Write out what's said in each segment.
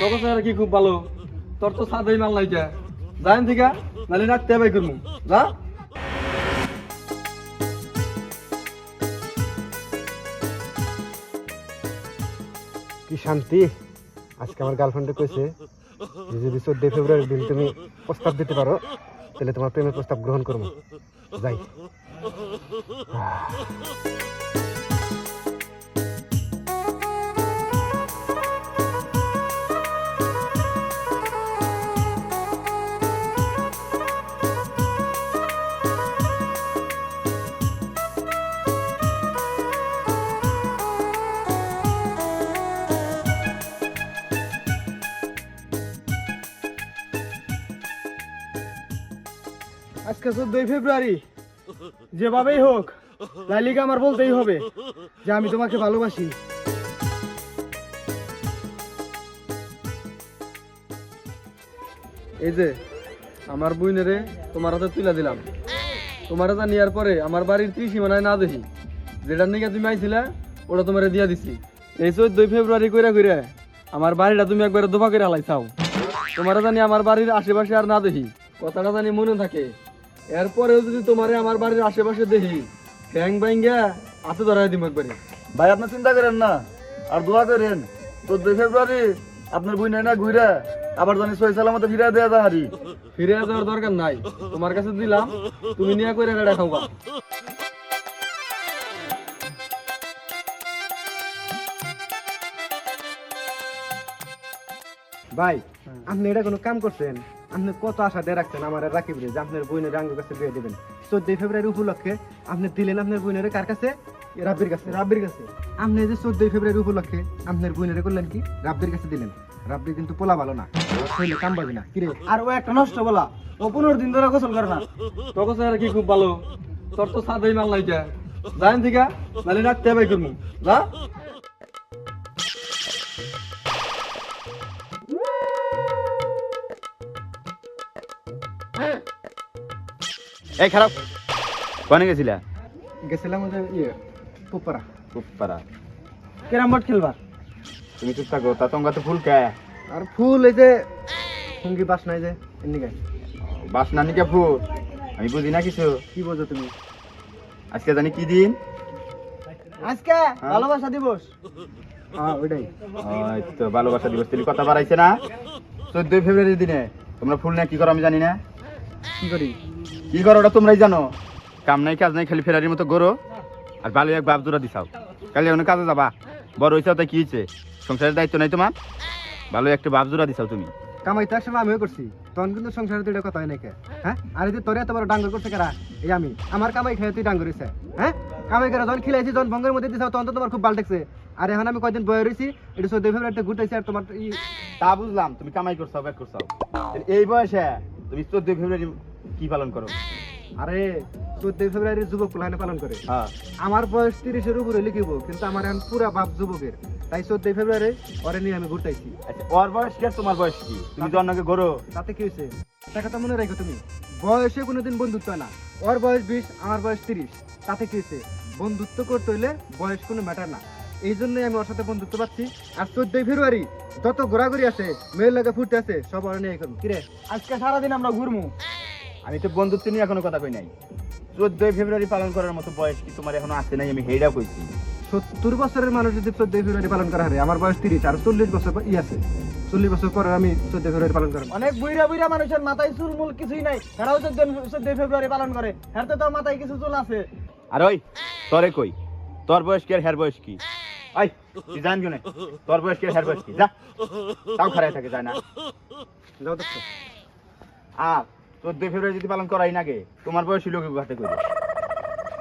তোকে স্যার কি খুব ভালো? তোর তো সাদাই মাল নাই যা। যাইন থেকে নালে রাখতে বাই করমু। যা। কি শান্তি? আজকে আমার গার্লফ্রেন্ডে কইছে যে যদি চোদ্দই ফেব্রুয়ারির দিন তুমি প্রস্তাব দিতে পারো, তাহলে তোমার প্রেমের প্রস্তাব গ্রহণ করব যাই। আজকে চোদ্দই ফেব্রুয়ারি। যেভাবেই হোক, লালিকা আমার বলতেই হবে যে আমি তোমাকে ভালোবাসি। এই যে, আমার বইনেরে তোমার হাতে তুলে দিলাম। তোমার হাতে নেওয়ার পরে আমার বাড়ির ত্রিসীমানায় না দেখি। যেটার নিকে তুমি আইছিলা, ওটা তোমারে দিয়া দিছি। এই চোদ্দই ফেব্রুয়ারি কইরা কইরা আমার বাড়িটা তুমি একবার দোফা করে হালাইছাও তোমার জানি আমার বাড়ির আশেপাশে আর না দেখি। কথাটা জানি মনে থাকে। এরপরেও যদি তোমারে আমার বাড়ির আশেপাশে দেখি ফ্যাং ব্যাঙ্গা হাতে ধরাই দিব একবারে। ভাই আপনি চিন্তা করেন না। আর দোয়া করেন চোদ্দই ফেব্রুয়ারি আপনার বই নাই না ঘুরে আবার জানি সই সালামতে ফিরে দেয়া যাহারি ফিরে যাওয়ার দরকার নাই। তোমার কাছে দিলাম তুমি নিয়ে করে গাড়া খাওয়া ভাই আপনি এটা কোনো কাম করছেন? আপনি কত আশা দিয়ে রাখছেন আমার রাকিব রে যে আপনার বোনের রাঙ্গুর কাছে বিয়ে দেবেন? চোদ্দই ফেব্রুয়ারি উপলক্ষে আপনি দিলেন আপনার বইনের কার কাছে? রাব্বির কাছে। রাব্বির কাছে। আপনি যে চোদ্দই ফেব্রুয়ারি উপলক্ষে আপনার বোনের করলেন কি? রাব্বির কাছে দিলেন। রাব্বির কিন্তু পোলা ভালো না। হইলে কাম পাবি না। কিরে? আর ও একটা নষ্ট বলা। ও পনেরো দিন ধরে গোসল করে না। তোকে স্যার কি খুব ভালো? তোর তো সাদাই মাল নাই যা। থেকে নালে রাখতে হবে করমু যা। এই খারাপ। কোনে গেছিলা? গেছিলাম ওই যে ইয়ে পুপারা কুপ্পারা। কেরাম বোর্ড খেলবার। তুমি চুপ থাকো তা তোমার তো ফুল কে? আর ফুল এই যে সঙ্গী বাস নাই যে এমনি গাই বাস নানিকে ফুল? আমি বুঝি না কিছু। কি বোঝো তুমি? আজকে জানি কি দিন? আজকে ভালোবাসা দিবস। হ্যাঁ ওইটাই। ওই তো ভালোবাসা দিবস তাহলে কথা বাড়াইছে না? চোদ্দই ফেব্রুয়ারির দিনে। তোমরা ফুল নিয়ে কি করো আমি জানি না। কি করি কি করো ওটা তোমরাই জানো? কাম নাই কাজ নাই খালি ফেরারির মতো গরো। আর ভালো এক বাপ দিছাও। কালি অনেক কাজে যাবা। বড় হয়েছে তাই কি হয়েছে সংসারের দায়িত্ব নাই তোমার? ভালো একটা বাপ জোড়া দিছাও তুমি। কামাই তো আমিও করছি। তখন কিন্তু সংসারে কথা হয় নাকি? হ্যাঁ? আর এই যে তোরে এত বড় ডাঙ্গর করছে কারা? এই আমি। আমার কামাই খেয়ে তুই ডাঙ্গর হয়েছে হ্যাঁ? কামাই করে যখন খিলাইছি যখন ভঙ্গের মধ্যে দিছাও তখন তো তোমার খুব পাল্টেছে আর এখন আমি কয়দিন বয়ে রয়েছি এটা চোদ্দ ফেব্রুয়ারিতে ঘুরতেছি আর তোমার তা বুঝলাম তুমি কামাই করছ ব্যাক করছ এই বয়সে তুমি চোদ্দই ফেব্রুয়ারি কি পালন করো? আরে চোদ্দ ফেব্রুয়ারি যুবক কুলানে পালন করে। হ্যাঁ। আমার বয়স তিরিশের উপরে লিখিব কিন্তু আমার এখন পুরা বাপ যুবকের। তাই চোদ্দই ফেব্রুয়ারি ওরে নিয়ে আমি ঘুরতেছি আচ্ছা ওর বয়স কি তোমার বয়স কি? তুমি তো গরো তাতে কি হয়েছে একটা কথা মনে রাখো তুমি। বয়সে কোনোদিন বন্ধুত্ব না। ওর বয়স বিশ আমার বয়স তিরিশ। তাতে কি হয়েছে বন্ধুত্ব করতে হইলে বয়স কোনো ম্যাটার না। এই জন্যই আমি ওর সাথে বন্ধুত্ব পাচ্ছি। আর চোদ্দই ফেব্রুয়ারি যত ঘোরাঘুরি আছে মেয়ের লাগে ফুটতে আছে সব ওরা নিয়ে করব কিরে আজকে সারাদিন আমরা ঘুরমু? আমি তো বন্ধুত্ব নিয়ে এখনও কথা কই নাই। চোদ্দই ফেব্রুয়ারি পালন করার মতো বয়স কি তোমার এখনও আছে নাই? আমি হেইডা কইছি। সত্তর বছরের মানুষ যদি চোদ্দই ফেব্রুয়ারি পালন করা হয় আমার বয়স তিরিশ আর চল্লিশ বছর ই আছে। চল্লিশ বছর পরে আমি চোদ্দই ফেব্রুয়ারি পালন করব। অনেক বুইরা বুইরা মানুষের মাথায় চুল মুল কিছুই নাই। তারাও চোদ্দ চোদ্দই ফেব্রুয়ারি পালন করে। হাতে তো তোর মাথায় কিছু চুল আছে। আর ওই তোরে কই? তোর বয়স কি আর হের বয়স কি? তুই জান কেন তোর বয়স কে বয়স কি? যা। তাও থাকে, যায় না। যাও আর ফেব্রুয়ারি যদি পালন করাই নাগে তোমার বয়সী ঘাটে কই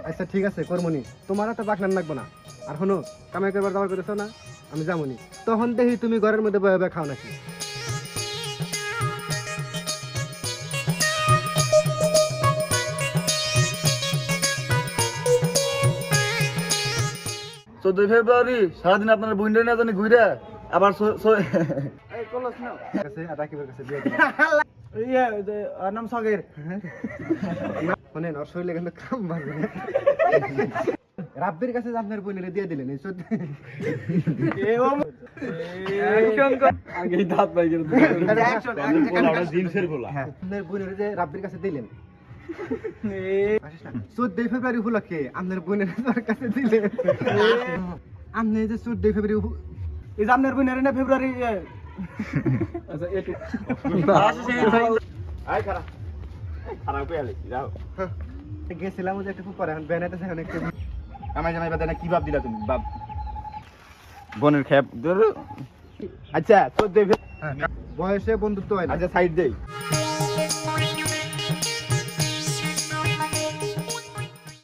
আচ্ছা ঠিক আছে, করমনি। তোমার তো বাকনান লাগবো না। আর হনো কামাই করবার দাবার করেছ না, আমি যামনি। তখন দেখি তুমি ঘরের মধ্যে বয়ে খাও নাকি। চোদ্দই ফেব্রুয়ারি সারাদিন আপনার বইন্ডে না জানি ঘুরে আবার। ইয়ে যে, ওর নাম সগের। শোনেন ওর শরীরে কিন্তু কাম পারবে রাব্বির কাছে যে আপনার বোনের দিয়ে দিলেন এই চোদ্দ এ আগেই দাঁত পাই গেল জিন্সের গোলা হ্যাঁ আপনার বোনের যে রাব্বির কাছে দিলেন চোদ্দই ফেব্রুয়ারি উপলক্ষে আপনার বোনের কাছে দিলেন আপনি যে চোদ্দই ফেব্রুয়ারি এই যে আপনার বোনের না ফেব্রুয়ারি আচ্ছা একটু আয় খারাপ খারাপ হয়ে যাও। গেছিলাম যে একটু পরে এখন একটু আমায় জামাই বাদে না কি ভাব দিলা তুমি? বাপ। বোনের খেপ আচ্ছা তোর দেবে বয়সে বন্ধুত্ব হয় না। আচ্ছা সাইড দেই।